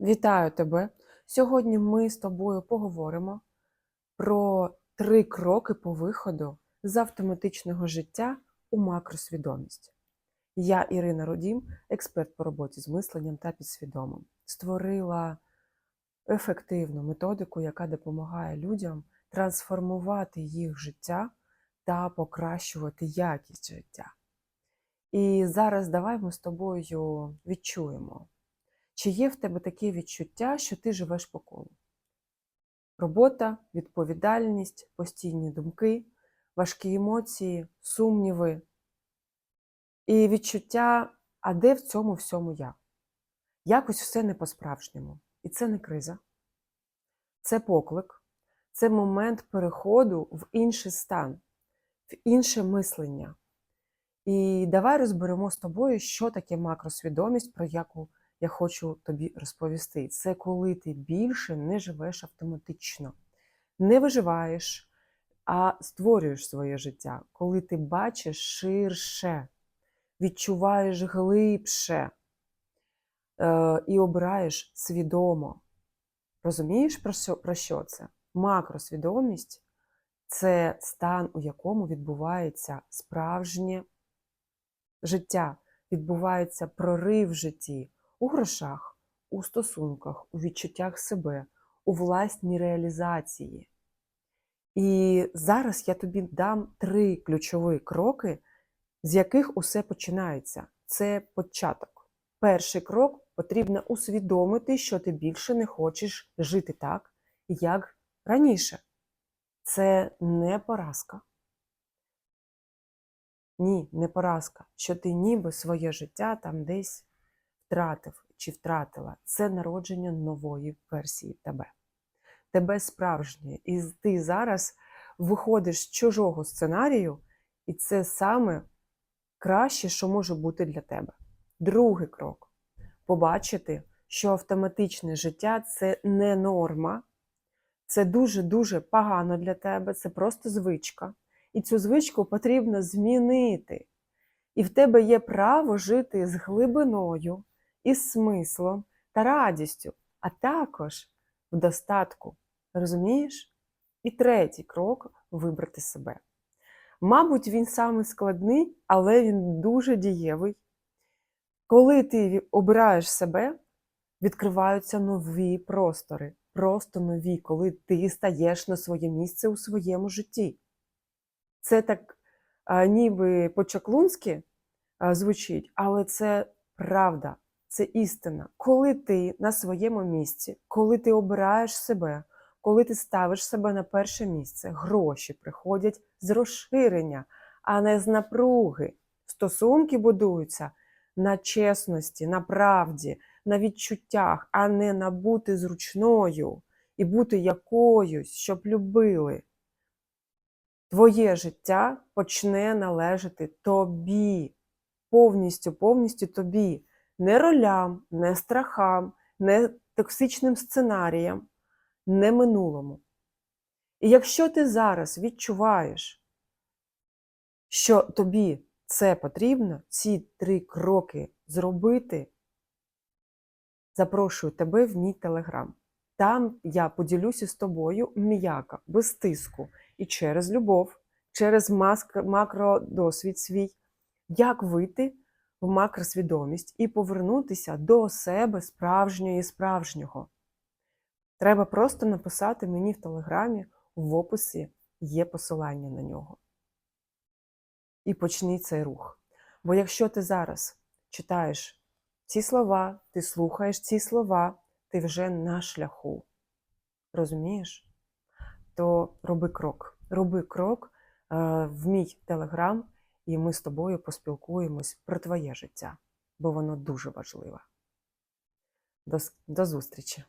Вітаю тебе! Сьогодні ми з тобою поговоримо про три кроки по виходу з автоматичного життя у макросвідомість. Я, Ірина Родім, експерт по роботі з мисленням та підсвідомим, створила ефективну методику, яка допомагає людям трансформувати їх життя та покращувати якість життя. І зараз давай ми з тобою відчуємо. Чи є в тебе таке відчуття, що ти живеш по колу? Робота, відповідальність, постійні думки, важкі емоції, сумніви і відчуття, а де в цьому всьому я? Якось все не по-справжньому. І це не криза, це поклик, це момент переходу в інший стан, в інше мислення. І давай розберемо з тобою, що таке макросвідомість, про яку я хочу тобі розповісти. Це коли ти більше не живеш автоматично, не виживаєш, а створюєш своє життя, коли ти бачиш ширше, відчуваєш глибше е, і обираєш свідомо. Розумієш, про що, про що це? Макросвідомість це стан, у якому відбувається справжнє життя, відбувається прорив в житті у грошах, у стосунках, у відчуттях себе, у власній реалізації. І зараз я тобі дам три ключові кроки, з яких усе починається. Це початок. Перший крок потрібно усвідомити, що ти більше не хочеш жити так, як раніше. Це не поразка. Ні, не поразка, що ти ніби своє життя там десь втратив чи втратила. Це народження нової версії тебе. Тебе справжнє. І ти зараз виходиш з чужого сценарію, і це саме краще, що може бути для тебе. Другий крок побачити, що автоматичне життя це не норма, це дуже-дуже погано для тебе, це просто звичка. І цю звичку потрібно змінити. І в тебе є право жити з глибиною, із смислом та радістю, а також в достатку. Розумієш? І третій крок вибрати себе. Мабуть, він саме складний, але він дуже дієвий. Коли ти обираєш себе, відкриваються нові простори, просто нові, коли ти стаєш на своє місце у своєму житті. Це так ніби по-чаклунськи звучить, але це правда, це істина. Коли ти на своєму місці, коли ти обираєш себе, коли ти ставиш себе на перше місце, гроші приходять з розширення, а не з напруги. Стосунки будуються на чесності, на правді, на відчуттях, а не на бути зручною і бути якоюсь, щоб любили. Твоє життя почне належати тобі, повністю, повністю тобі, не ролям, не страхам, не токсичним сценаріям, не минулому. І якщо ти зараз відчуваєш, що тобі це потрібно, ці три кроки зробити, запрошую тебе в мій телеграм. Там я поділюся з тобою м'яко, без тиску і через любов, через макродосвід свій, як вийти в макросвідомість і повернутися до себе справжньої справжнього. Треба просто написати мені в телеграмі, в описі є посилання на нього. І почни цей рух. Бо якщо ти зараз читаєш ці слова, ти слухаєш ці слова, ти вже на шляху. Розумієш? То роби крок. Роби крок е, в мій телеграм, і ми з тобою поспілкуємось про твоє життя, бо воно дуже важливе. До, До зустрічі!